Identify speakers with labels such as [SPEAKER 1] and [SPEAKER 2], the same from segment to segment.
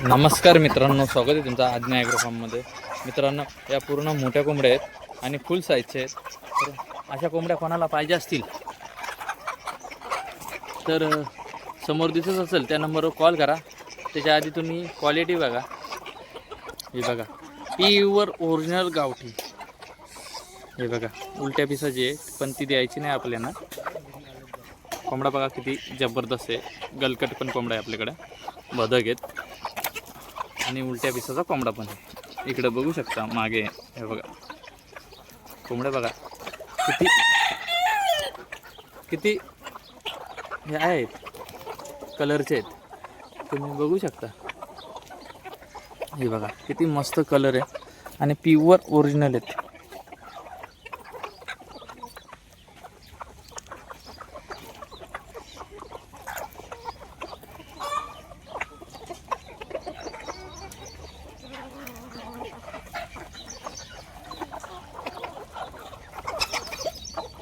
[SPEAKER 1] नमस्कार मित्रांनो स्वागत आहे तुमचा आज्ञा ॲग्रो फार्ममध्ये मित्रांनो या पूर्ण मोठ्या कोंबड्या आहेत आणि फुल साईजचे आहेत. तर अशा कोंबड्या कोणाला पाहिजे असतील? तर समोर दिसत असेल त्या नंबरवर कॉल करा. त्याच्या आधी तुम्ही क्वालिटी बघा. हे बघा. प्युअर ओरिजिनल गावठी. हे बघा. उलट्या पिसाची आहे पण ती द्यायची नाही आपल्याला. कोंबडा बघा किती जबरदस्त आहे. गलकट पण कोंबडा आहे आपल्याकडे. बदक आहेत. आणि उलट्या पिसाचा कोंबडा पण आहे. इकडं बघू शकता मागे हे बघा. कोंबड्या बघा. किती किती हे आहेत. कलरचे आहेत. तुम्ही बघू शकता. हे बघा किती मस्त कलर आहे. आणि प्युअर ओरिजिनल आहेत.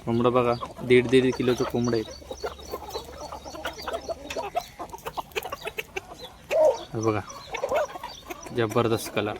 [SPEAKER 1] कोंबडं बघा दीड दीड किलोचं कोंबडं आहे. बघा जबरदस्त कलर